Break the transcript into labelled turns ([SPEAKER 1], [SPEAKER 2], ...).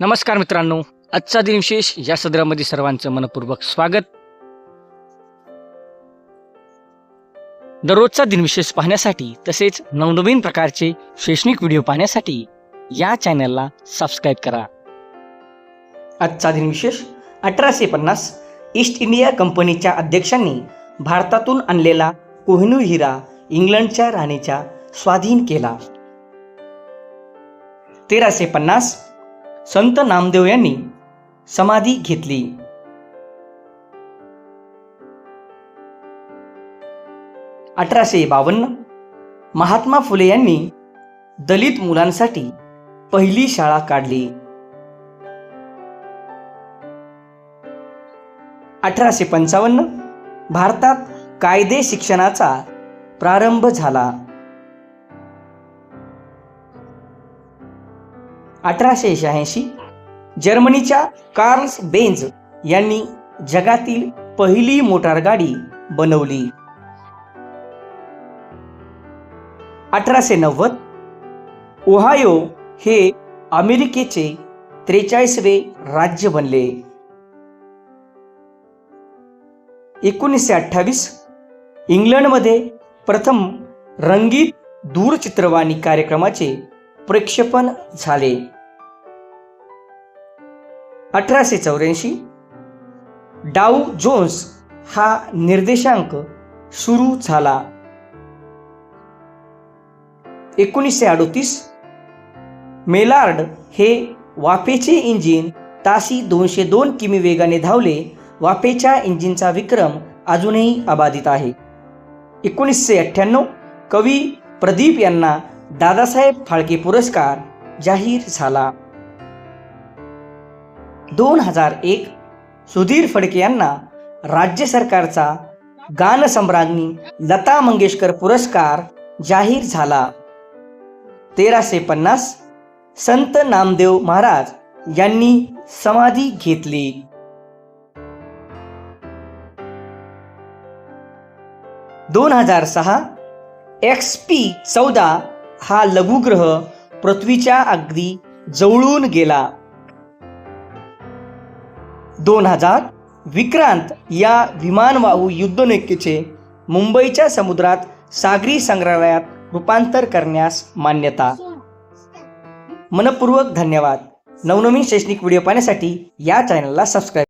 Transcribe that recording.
[SPEAKER 1] नमस्कार मित्रांनो. आजचा दिनविशेष या सदरामध्ये सर्वांचं मनपूर्वक स्वागत. दररोजचा दिनविशेष पाहण्यासाठी तसेच नवनवीन प्रकारचे शैक्षणिक व्हिडिओ पाहण्यासाठी या चॅनलला सबस्क्राईब करा. आजचा दिनविशेष अठराशे पन्नास ईस्ट इंडिया कंपनीच्या अध्यक्षांनी भारतातून आणलेला कोहिनू हिरा इंग्लंडच्या राणीच्या स्वाधीन केला. तेराशे पन्नास संत नामदेव यांनी समाधी घेतली. अठराशे बावन्न महात्मा फुले यांनी दलित मुलांसाठी पहिली शाळा काढली. अठराशे पंचावन्न भारतात कायदे शिक्षणाचा प्रारंभ झाला. अठराशे शहाऐंशी जर्मनीच्या कार्ल्स बेंज यांनी जगातील पहिली मोटारगाडी बनवली. अठराशे नव्वद ओहायो हे अमेरिकेचे त्रेचाळीसवे राज्य बनले. एकोणीसशे अठ्ठावीस इंग्लंडमध्ये प्रथम रंगीत दूरचित्रवाणी कार्यक्रमाचे प्रक्षेपण झाले. अठराशे चौऱ्याऐंशी डाऊ जोन्स हा निर्देशांक सुरू झाला. एकोणीसशे अडोतीस मेलार्ड हे वाफेचे इंजिन ताशी दोनशे दोन किमी वेगाने धावले. वाफेच्या इंजिनचा विक्रम अजूनही अबाधित आहे. एकोणीसशे अठ्ठ्याण्णव कवी प्रदीप यांना दादासाहेब फाळके पुरस्कार जाहीर झाला. दोन हजार एक सुधीर फडके यांना राज्य सरकारचा गानसम्राज्ञी लता मंगेशकर पुरस्कार जाहीर झाला. तेराशे पन्नास संत नामदेव महाराज यांनी समाधी घेतली. दोन हजार सहा एक्स पी चौदा हा लघुग्रह पृथ्वीच्या अगदी जवळून गेला. दोन हजार विक्रांत या विमानवाहू युद्धनौकेचे मुंबईच्या समुद्रात सागरी संग्रहालयात रूपांतर करण्यास मान्यता. मनपूर्वक धन्यवाद. नवनवीन शैक्षणिक व्हिडिओ पाहण्यासाठी या चॅनलला सबस्क्राईब